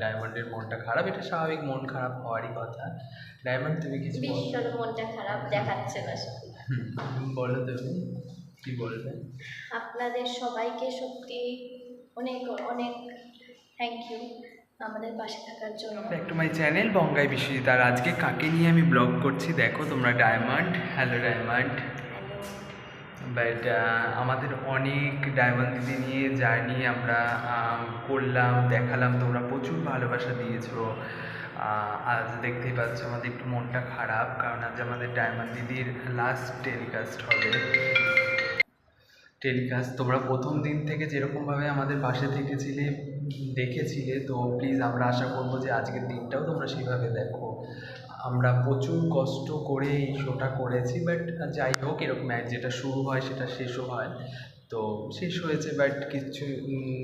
ডায়মন্ডের মনটা খারাপ এটা স্বাভাবিক মন খারাপ হওয়ারই কথা। ডায়মন্ড তুমি কিছু বিশ্বর মনটা খারাপ দেখাচ্ছে না বলো তুমি। কি বলবে? আপনাদের সবাইকে সত্যি অনেক অনেক থ্যাংক ইউ আমাদের পাশে থাকার জন্য। Back to my channel বঙ্গাই Biswajit. আর আজকে কাকে নিয়ে আমি ব্লগ করছি দেখো তোমরা ডায়মন্ড হ্যালো ডায়মন্ড বাট আমাদের অনেক ডায়মন্ড দিদি নিয়ে জার্নি আমরা করলাম, দেখালাম, তোমরা প্রচুর ভালোবাসা দিয়েছ। আজ দেখতেই পাচ্ছ আমাদের একটু মনটা খারাপ, কারণ আজ আমাদের ডায়মন্ড দিদির লাস্ট টেলিকাস্ট হবে। টেলিকাস্ট তোমরা প্রথম দিন থেকে যেরকমভাবে আমাদের পাশে থেকেছিলে, দেখেছিলে, তো প্লিজ আমরা আশা করব যে আজকের দিনটাও তোমরা সেইভাবে দেখো। আমরা প্রচুর কষ্ট করে এই শোটা করেছি বাট যাই হোক এরকম ম্যাচ যেটা শুরু হয় সেটা শেষও হয়। তো শেষ হয়েছে বাট কিছু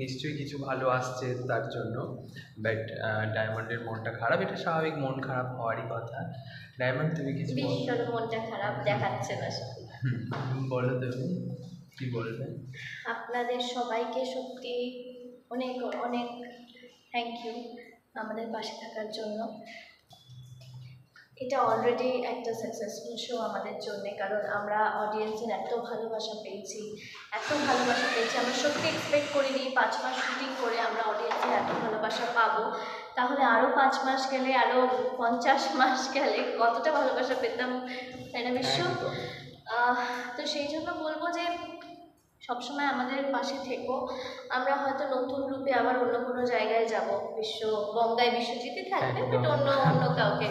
নিশ্চয়ই কিছু ভালো আসছে তার জন্য। বাট ডায়মন্ডের মনটা খারাপ এটা স্বাভাবিক মন খারাপ হওয়ারই কথা। ডায়মন্ড তুমি কিছু মনটা খারাপ দেখাচ্ছে না। বলো তুমি কি বলবে? আপনাদের সবাইকে সত্যি অনেক অনেক থ্যাংক ইউ আমাদের পাশে থাকার জন্য। এটা অলরেডি একটা সাকসেসফুল শো আমাদের জন্য কারণ আমরা অডিয়েন্সের এত ভালোবাসা পেয়েছি এত ভালোবাসা পেয়েছি। আমরা সত্যি এক্সপেক্ট করিনি পাঁচ মাস শুটিং করে আমরা অডিয়েন্সের এত ভালোবাসা পাবো। তাহলে আরও পাঁচ মাস গেলে আরও পঞ্চাশ মাস গেলে কতটা ভালোবাসা পেতাম তাই না বিশ্ব তো সেই জন্য বলব যে সবসময় আমাদের পাশে থেকো। আমরা হয়তো নতুন রূপে আবার অন্য কোনো জায়গায় যাব বিশ্ব বঙ্গায় বিশ্বজিৎই থাকবে বাট। অন্য অন্য কাউকে।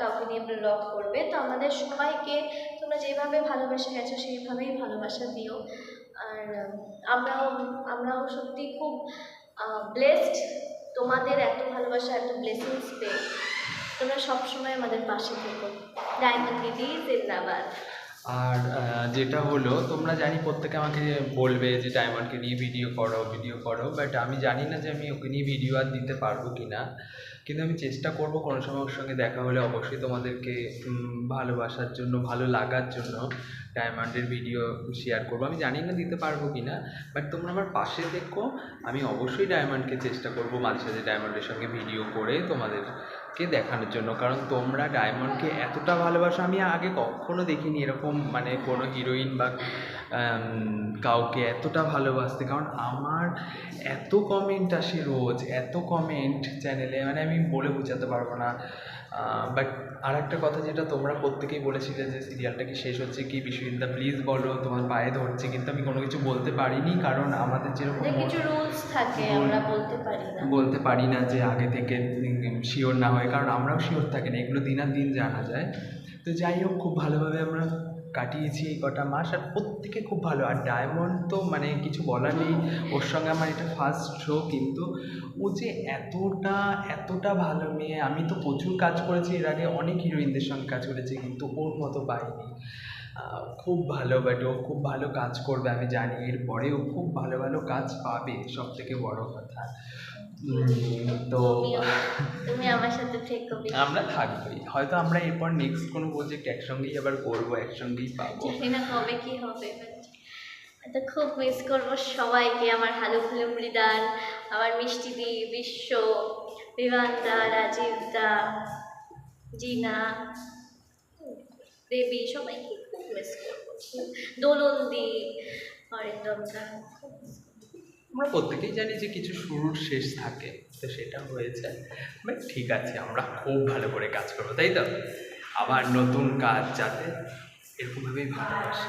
কাউকে নিয়ে ব্লগ করবে। তো আমাদের সবাইকে তোমরা যেভাবে ভালোবেসে গেছো, সেইভাবেই ভালোবাসা দিও। আর আমরাও আমরাও সত্যি খুব ব্লেসড তোমাদের এত ভালোবাসা, এত ব্লেসিংস পেয়ে। তোমরা সবসময় আমাদের পাশে থেকো। ডায়মন্ড দিদি জিন্দাবাদ আর যেটা হলো, তোমরা জানি প্রত্যেকে আমাকে বলবে যে ডায়মন্ডকে নিয়ে ভিডিও করো ভিডিও করো বাট আমি জানি না যে আমি ওকে নিয়ে ভিডিও আর দিতে পারব কি না কিন্তু আমি চেষ্টা করব কোনো সময় ওর সঙ্গে দেখা হলে অবশ্যই তোমাদেরকে ভালোবাসার জন্য, ভালো লাগার জন্য ডায়মন্ডের ভিডিও শেয়ার করব। আমি জানি না দিতে পারব কি না বাট তোমরা আমার পাশে দেখো আমি অবশ্যই ডায়মন্ডকে চেষ্টা করব মাঝে সাঝে ডায়মন্ডের সঙ্গে ভিডিও করে তোমাদেরকে দেখানোর জন্য। কারণ তোমরা ডায়মন্ডকে এতটা ভালোবাসো, আমি আগে কখনো দেখিনি এরকম মানে কোনো হিরোইন বা কাউকে এতটা ভালোবাসতে কারণ আমার এত কমেন্ট আসে রোজ এত কমেন্ট চ্যানেলে মানে আমি বলে বোঝাতে পারব না। বাট আর একটা কথা যেটা তোমরা প্রত্যেকেই বলেছিলে যে সিরিয়ালটা কি শেষ হচ্ছে কি বিশ্ববিদ্যা প্লিজ বলো তোমার পায়ে ধরছে কিন্তু আমি কোনো কিছু বলতে পারিনি কারণ আমাদের যেরকম কিছু রুলস থাকে আমরা বলতে পারি না। বলতে পারি না যে আগে থেকে শিওর না হয় কারণ আমরাও শিওর থাকি না এগুলো দিনার দিন জানা যায়। তো যাই হোক খুব ভালোভাবে আমরা কাটিয়েছি এই কটা মাস আর প্রত্যেকে খুব ভালো। আর ডায়মন্ড তো মানে কিছু বলার নেই। ওর সঙ্গে আমার এটা ফার্স্ট শো কিন্তু ও যে এতটা এতটা ভালো মেয়ে, আমি তো প্রচুর কাজ করেছি। এর আগে অনেক হিরোইনদের সঙ্গে কাজ করেছি কিন্তু ওর মতো পাইনি। খুব ভালো বাট ও খুব ভালো কাজ করবে, আমি জানি। এরপরে ও খুব ভালো ভালো কাজ পাবে সব থেকে বড় কথা। তো আমার সাথে থেকো আমরা থাকবোই হয়তো আমরা এরপর নেক্সট কোনো প্রজেক্ট একসঙ্গেই আবার করব একসঙ্গেই পাবো জানি না কবে কি হবে তো খুব মিস করব সবাইকে আমার হালু ফুলু মৃদান আমার মিষ্টি দি বিশ্ব বিমান দা রাজীব দা জিনা দেবী সবাইকে খুব মিস করব দোলন দি অরিন্দম দা খুব। আমরা প্রত্যেকেই জানি যে কিছু শুরুর শেষ থাকে, তো সেটা হয়েছে। বাট ঠিক আছে, আমরা খুব ভালো করে কাজ করব, তাই তো? আবার নতুন কাজ যাতে এরকমভাবেই ভালোবাসি।